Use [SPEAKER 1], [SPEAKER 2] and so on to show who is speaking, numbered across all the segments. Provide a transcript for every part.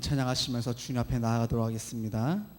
[SPEAKER 1] 찬양하시면서 주님 앞에 나아가도록 하겠습니다.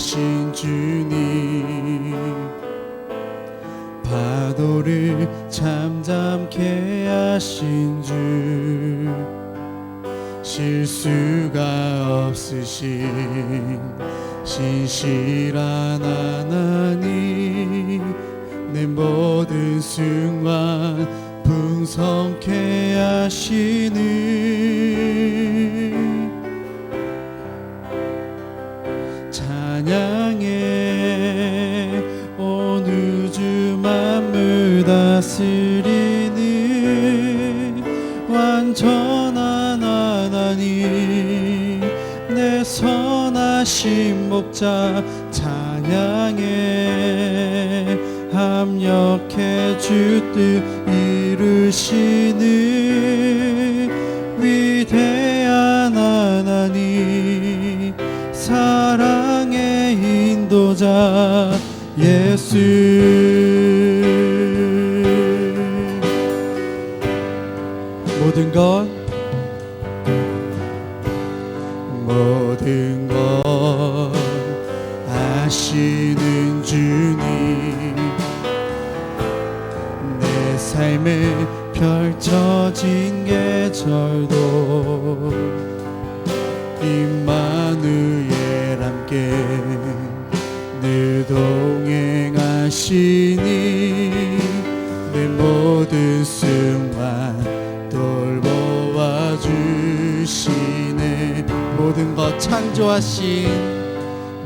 [SPEAKER 1] 하신 주님. 파도를 잠잠케 하신 주. 실수가 없으신 신실한 하나님. 내 모든 순간 풍성케 하시는 목자 찬양해 합력해 주뜻 이루시는 위대한 하나님 사랑의 인도자 예수. 모든 것 계절도 임마누엘 함께 늘 동행하시니 내 모든 순간 돌보아 주시네. 모든 것 창조하신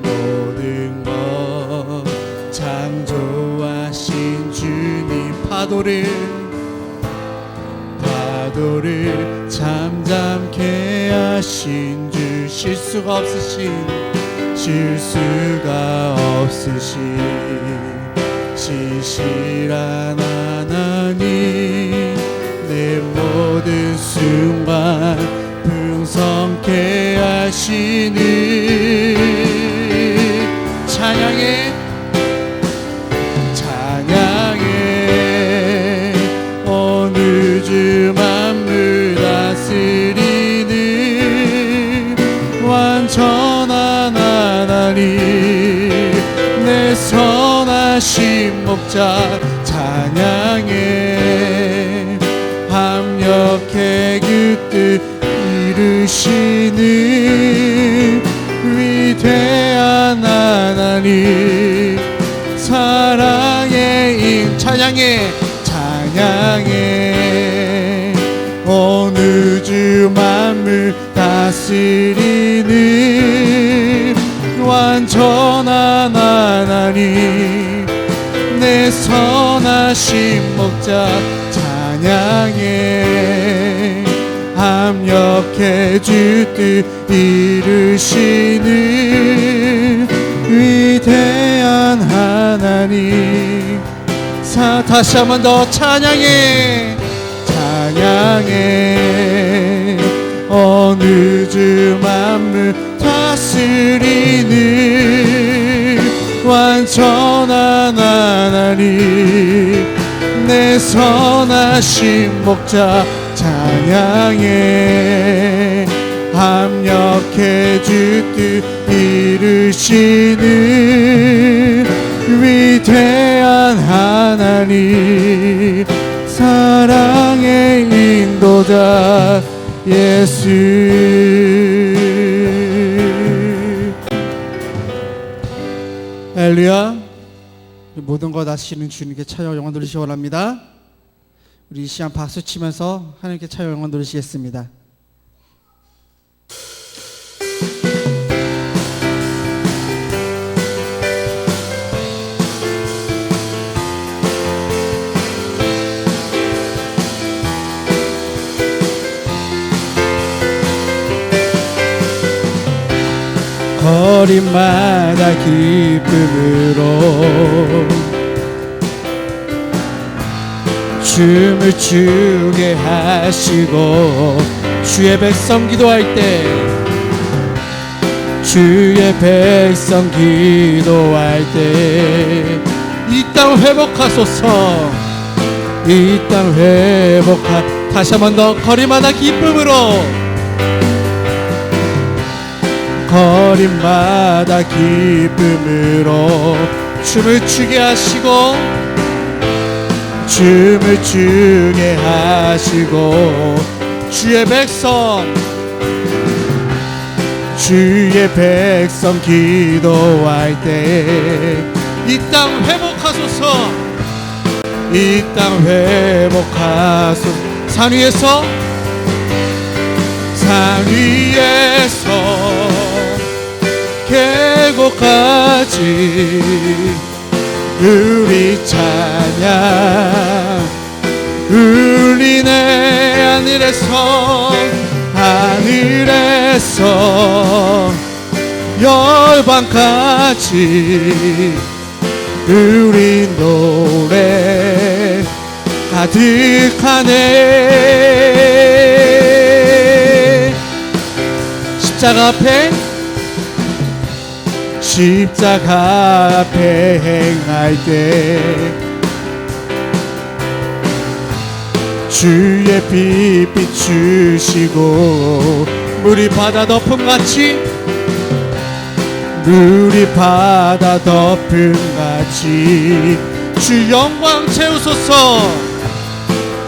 [SPEAKER 1] 모든 것 창조하신 주님 파도를 파도를 잠잠케 하신 주 실수가 없으신 실수가 없으신 신실한 하나님 내 모든 순간 풍성케 하시는 찬양해 목자 찬양해. 합력해 그뜻 이루시는 위대한 하나님. 사랑의 인 찬양해 찬양해. 온 우주 만물 다스리 목자 찬양해. 합력해 주뜻 이루시는 위대한 하나님. 사 다시 한 번 더 찬양해. 찬양해. 어느 주 만물 다스리는 완전한 하나님. 내 선하신 목자 찬양해. 합력해 주뜻 이루시는 위대한 하나님 사랑의 인도자 예수. 엘리야. 모든 것 아시는 주님께 찬양 영광 돌리시 원합니다
[SPEAKER 2] 우리 이 시간 박수 치면서 하나님께 차여 영광 돌리시겠습니다.
[SPEAKER 1] 거리마다 기쁨으로 춤을 추게 하시고 주의 백성 기도할 때 주의 백성 기도할 때 이 땅 회복하소서 이 땅 회복하 다시 한번 더 거리마다 기쁨으로 거리마다 기쁨으로 춤을 추게 하시고 춤을 추게 하시고 주의 백성 주의 백성 기도할 때 이 땅 회복하소서. 이 땅 회복하소서. 산 위에서 산 위에서 계곡까지 우리 찬양. 울리네 하늘에서 하늘에서 열방까지 우리 노래 가득하네. 십자가 앞에 십자가 앞에 행할 때 주의 빛 비추시고 물이 바다 덮음 같이 물이 바다 덮음 같이 주 영광 채우소서.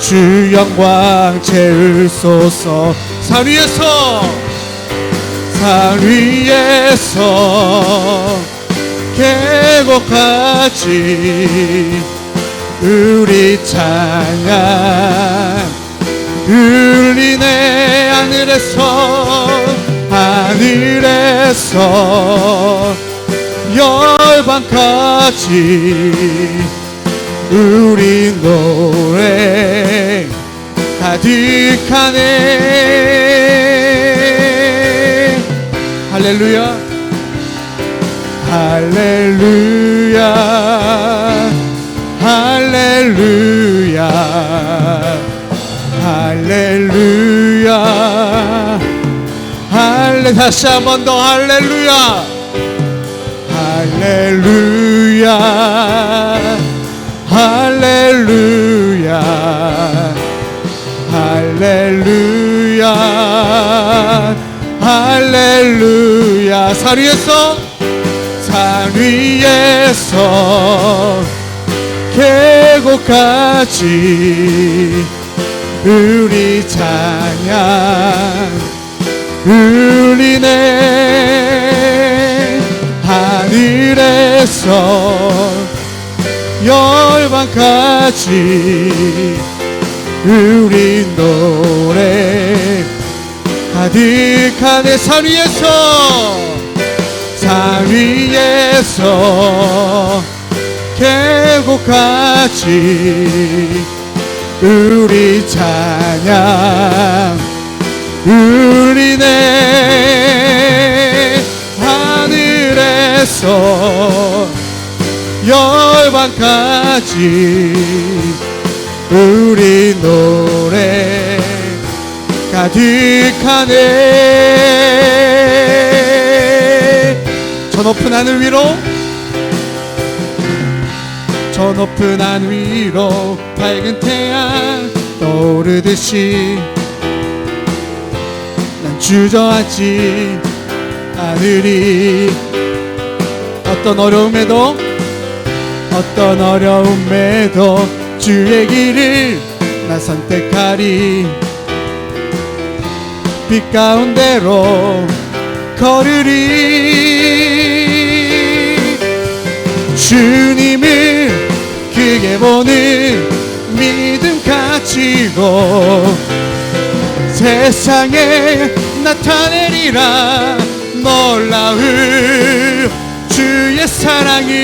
[SPEAKER 1] 주 영광 채우소서. 산 위에서 산 위에서 계곡까지 우리 찬양 울리네 하늘에서 하늘에서 열방까지 우리 노래 가득하네 할렐루야. 할렐루야. 할렐루야. 할렐루야. 할레 다시 한 번 더 할렐루야. 할렐루야. 할렐루야. 할렐루야 할렐루야. 산 위에서 산 위에서 계곡까지 우리 찬양 울리네. 하늘에서 열방까지 우리 노래 가득하네 산 위에서 산 위에서 계곡까지 우리 찬양 울리네. 하늘에서 열방까지 우리 노래 가득하네. 저 높은 하늘 위로 저 높은 하늘 위로 밝은 태양 떠오르듯이 난 주저하지 않으리. 어떤 어려움에도 어떤 어려움에도 주의 길을 나 선택하리 빛 가운데로 걸으리. 주님을 크게 보는 믿음 가지고 세상에 나타내리라 놀라운 주의 사랑이.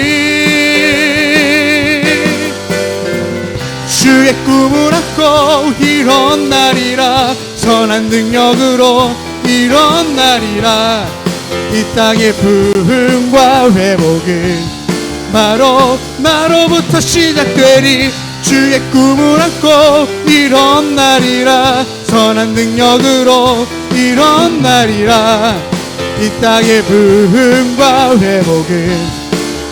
[SPEAKER 1] 주의 꿈을 안고 일어나리라 선한 능력으로 일어나리라. 이 땅의 부흥과 회복은 바로 나로부터 시작되리. 주의 꿈을 안고 일어나리라. 선한 능력으로 일어나리라. 이 땅의 부흥과 회복은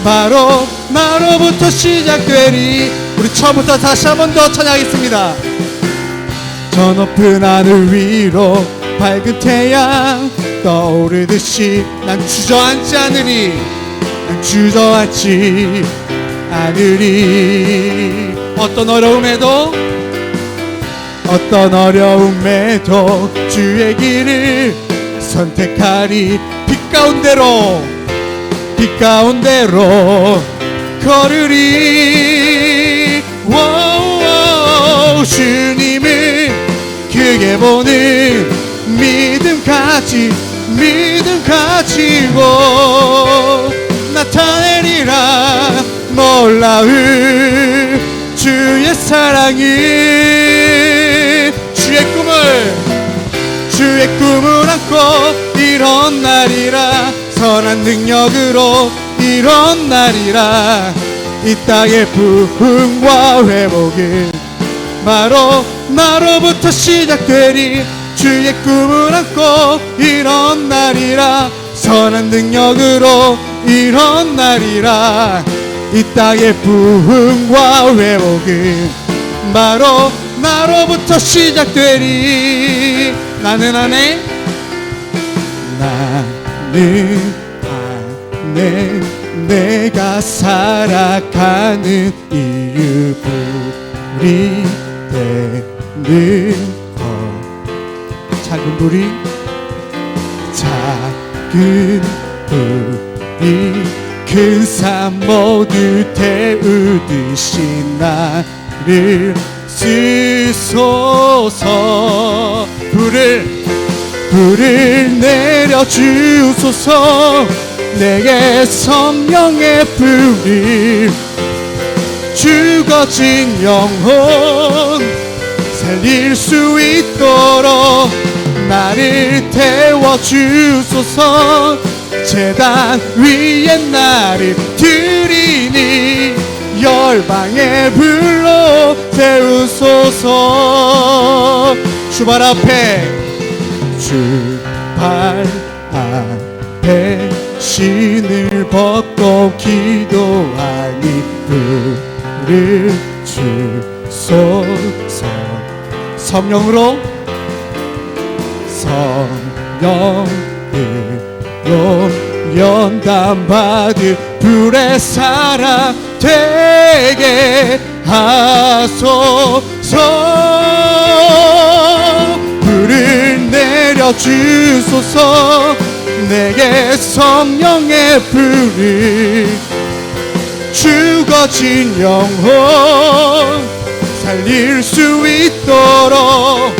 [SPEAKER 1] 바로 나로부터 시작되리. 우리 처음부터 다시 한 번 더 찬양하겠습니다 저 높은 하늘 위로 밝은 태양 떠오르듯이 난 주저앉지 않으리 난 주저앉지 않으리 어떤 어려움에도 어떤 어려움에도 주의 길을 선택하리. 빛 가운데로 빛 가운데로 걸으리. 워우, 주님을 크게 보는 믿음 가지 믿음 가지고 나타내리라. 놀라운 주의 사랑이 주의 꿈을 주의 꿈을 안고 일어나리라. 선한 능력으로 일어나리라. 이 땅의 부흥과 회복은 바로 나로부터 시작되리 주의 꿈을 안고 일어나리라. 선한 능력으로 일어나리라. 이 땅의 부흥과 회복은 바로 나로부터 시작되리 나는 안에 나는 안에 내가 살아가는 이유 불이 되 는것 작은 불이 작은 불이 큰산 모두 태우듯이 나를 쓰소서. 불을 불을 내려 주소서. 내게 성령의 불이 죽어진 영혼 살릴 수 있도록 나를 태워 주소서. 재단 위에 나를 드리니 열방의 불로 태우소서. 주발 앞에. 주발 앞에 신을 벗고 기도하니 불을 주소서 성령으로. 성령으로 연단받은 불의 사람 되게 하소서. 불을 내려 주소서. 내게 성령의 불을 죽어진 영혼 살릴 수 있도록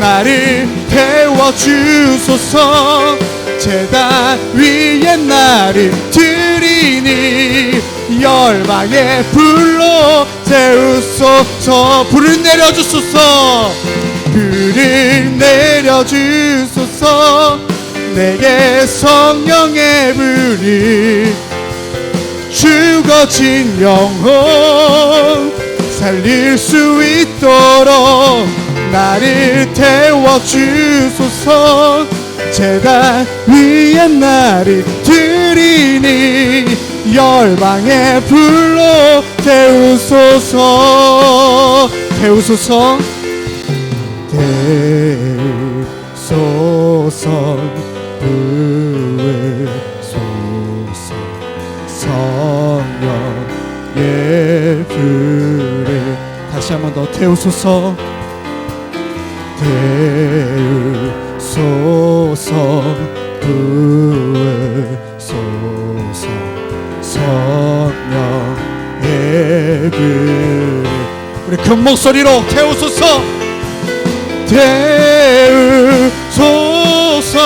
[SPEAKER 1] 나를 태워 주소서. 재단 위에 나를 드리니 열방의 불로 태우소서. 불을 내려주소서. 불을 내려주소서. 내게 성령의 불을 죽어진 영혼 살릴 수 있도록 나를 태워 주소서. 재단 위에 나를 드리니 열방의 불로 태우소서. 태우소서. 태우소서. 부으소서. 성령의 불에 다시 한번 더 태우소서. 태우소서. 부으소서. 성령의 불에 우리 큰 목소리 목소리로 태우소서. 태우소서.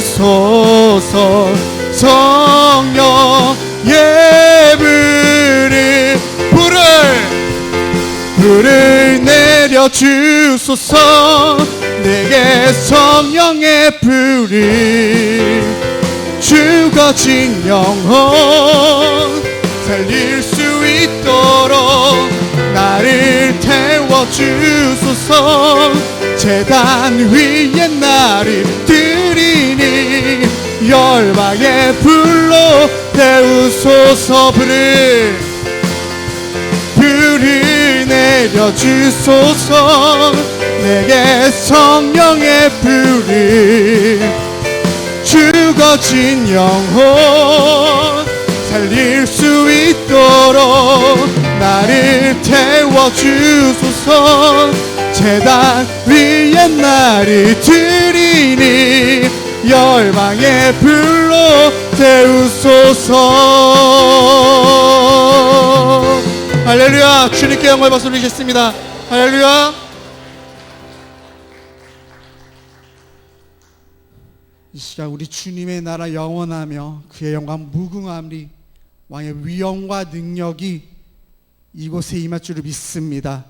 [SPEAKER 1] 부으소서. 성령 예불 불을 내려 주소서. 내게 성령의 불을 죽어진 영혼. 살릴 수 있도록 나를 태워 주소서. 재단 위에 나를 드리니 열방의 불로 태우소서. 불을 불을 내려 주소서. 내게 성령의 불을 죽어진 영혼 살릴 수 있도록 나를 태워 주소서. 재단 위에 나를 드리니 열방의 불로 태우소서 할렐루야 주님께 영광을 박수 드리겠습니다 할렐루야
[SPEAKER 2] 이 시간 우리 주님의 나라 영원하며 그의 영광 무궁함리 왕의 위엄과 능력이 이곳에 임할 줄을 믿습니다.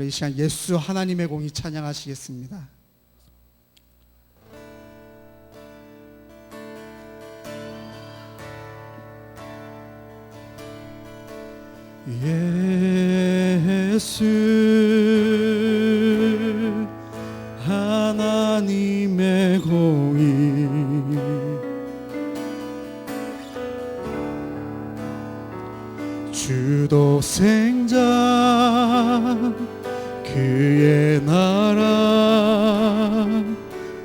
[SPEAKER 2] 이 시간 예수 하나님의 공이 찬양하시겠습니다. 예수 하나님의 공의 주도 생자 그의 나라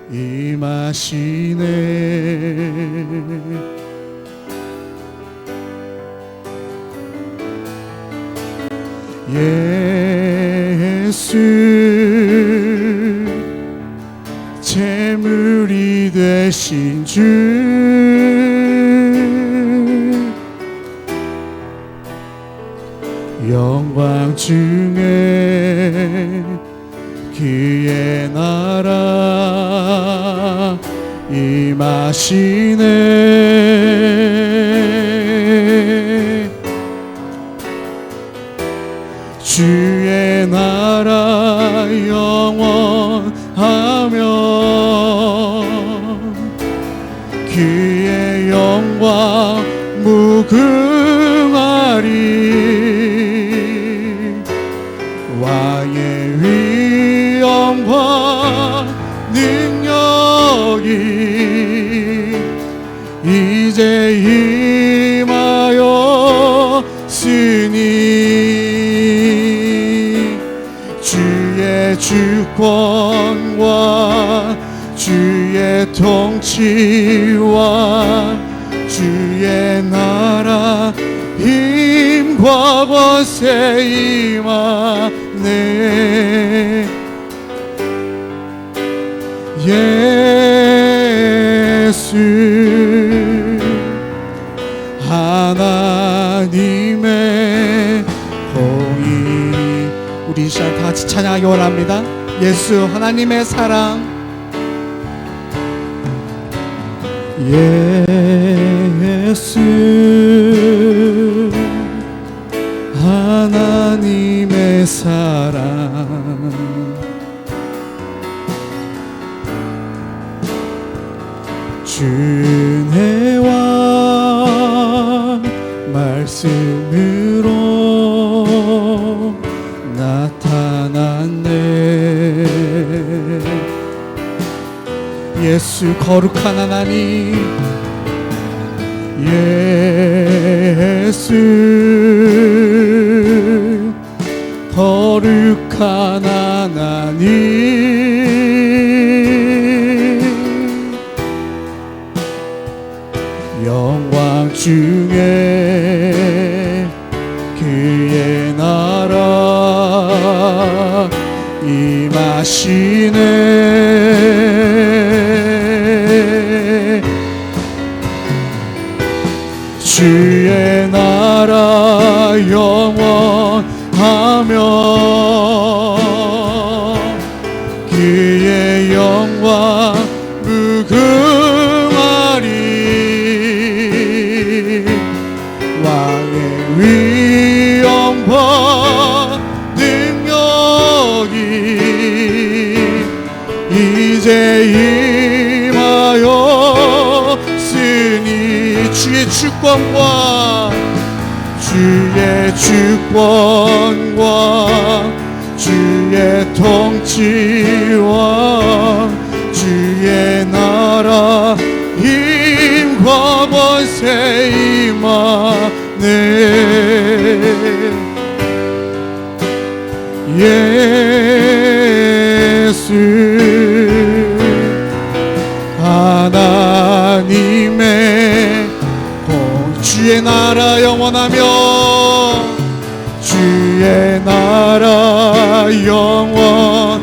[SPEAKER 2] 임하시네 되신 주. 영광 중에 그의 나라 임하시네 권과 주의 통치와 주의 나라 힘과 권세 임하네. 예수 하나님의 공의. 우리 이 시간 다 같이 찬양하기 원합니다 예수 하나님의 사랑. 예수 하나님의 사랑. 준혜와 말씀으로 예수 거룩한 하나님. 예수 거룩한 하나님. 영광 중에 그의 나라 임하시네 주의 나라 영원하며
[SPEAKER 1] 그의 영광 무궁 주권과 주의 통치와 주의 나라 힘과 권세 임하네. 예수 하나님의 공 주의 나라 영원하며 주의 나라 영원하며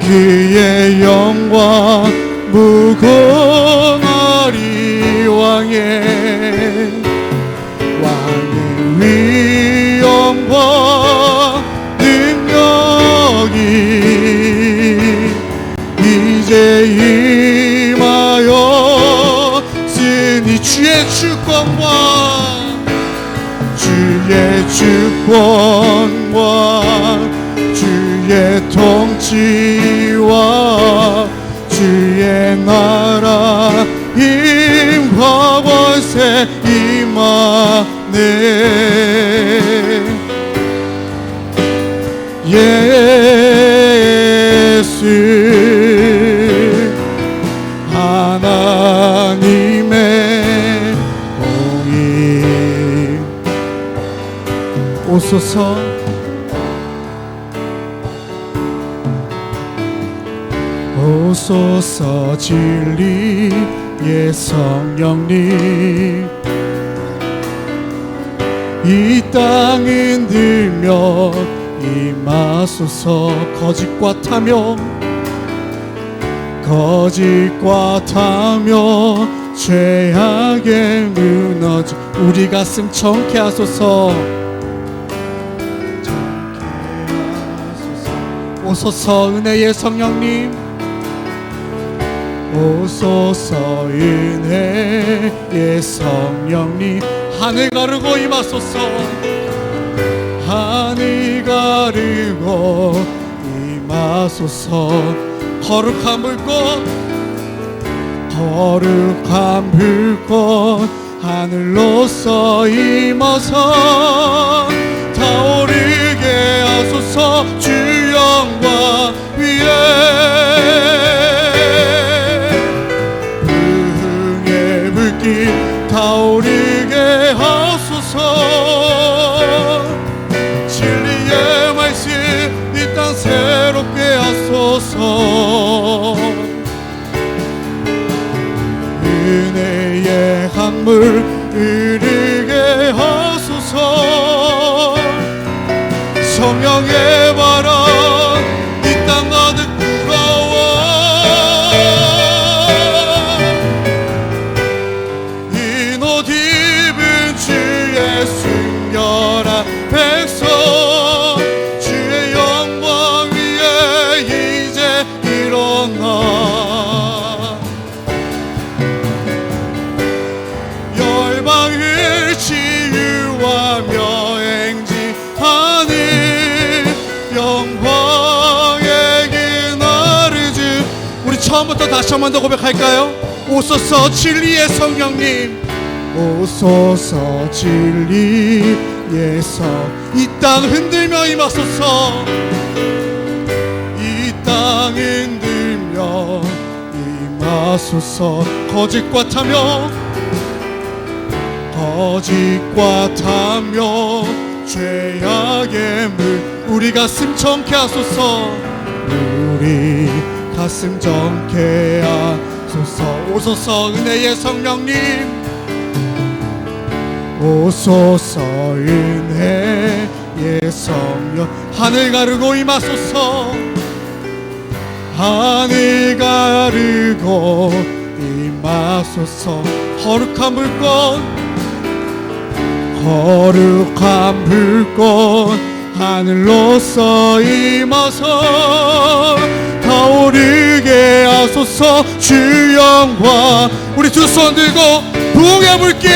[SPEAKER 1] 그의 영광 주권과 주의 통치와 주의 나라 힘과 권세 임하네. 예 오소서. 오소서 진리의 성령님. 이땅 흔들며 임하소서. 거짓과 타며 거짓과 타며 죄악에 무너진 우리 가슴 청케 하소서 오소서 은혜의 성령님. 오소서 은혜의 성령님. 하늘 가르고 임하소서. 하늘 가르고 임하소서. 거룩한 불꽃 거룩한 불꽃 하늘로서 임어서 타오르게 하소서. 주 영광 위에 다시 한 번 더 고백할까요? 오소서 진리의 성령님. 오소서 진리의 성이 땅 흔들며 임하소서. 이 땅 흔들며 임하소서. 거짓과 타며. 거짓과 타며 죄악의 물 우리 가슴 정케 하소서. 우리 가슴 정케 하소서. 오소서 은혜의 성령님. 오소서 은혜의 성령. 하늘 가르고 임하소서. 하늘 가르고 임하소서. 거룩한 불꽃 거룩한 불꽃 하늘로서 임하서 타오르게 하소서. 주 영광. 우리 두 손 들고 부흥의 불길.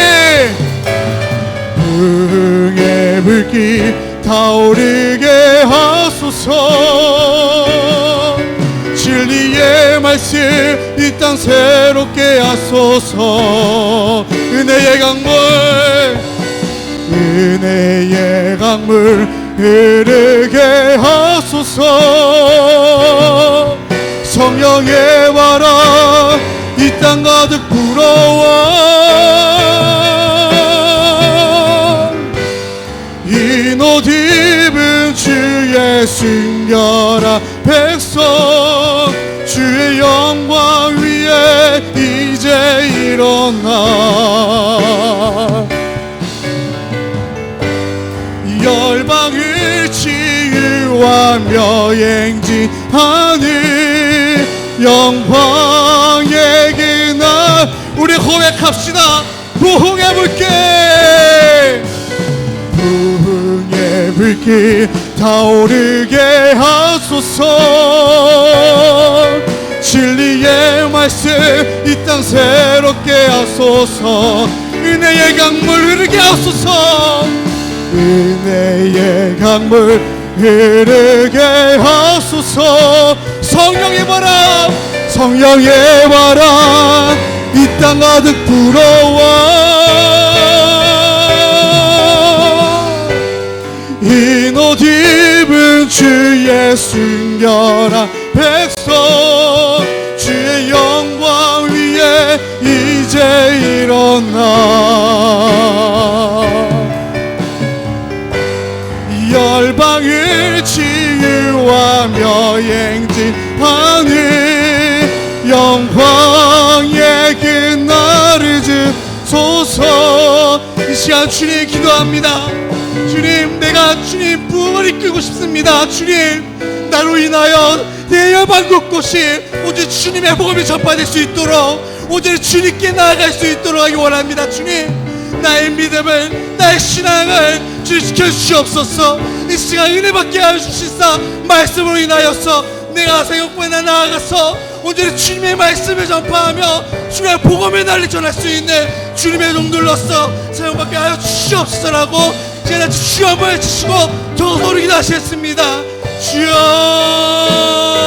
[SPEAKER 1] 부흥의 불길 타오르게 하소서. 진리의 말씀 이 땅 새롭게 하소서. 은혜의 강물 은혜의 강물 흐르게 하소서. 성령의 바람 이땅 가득 불어와. 이옷 입은 주의 순결한 백성 주의 영광 위에 이제 일어나 하며 행진하는 영광의 그날 우리 고백합시다. 부흥의 불길. 부흥의 불길 타오르게 하소서. 진리의 말씀 이 땅 새롭게 하소서. 은혜의 강물 흐르게 하소서. 은혜의 강물 흐르게 하소서. 성령의 바람 성령의 바람 이 땅 가득 불어와. 이옷 입은 주의 순결한 백성 주의 영광 위에 이제 일어나 열방을 치유하며 행진하는 영광의 그날을 주소서. 이 시간 주님 기도합니다. 주님 내가 주님 부흥을 이끌고 싶습니다. 주님 나로 인하여 내 열방 곳곳이 오직 주님의 복음이 전파될 수 있도록 오직 주님께 나아갈 수 있도록 하기 원합니다. 주님 나의 믿음을 나의 신앙을 주 지켜주시옵소서 이 시간 은혜 받게 하여 주시사 말씀으로 인하여서 내가 생각보다 나아가서 온전히 주님의 말씀을 전파하며 주님의 복음을 날리 전할 수 있는 주님의 종들로서 사용받게 하여 주시옵소서라고 제가 주여 한번 해주시고 더 소리 기도하시겠습니다. 주여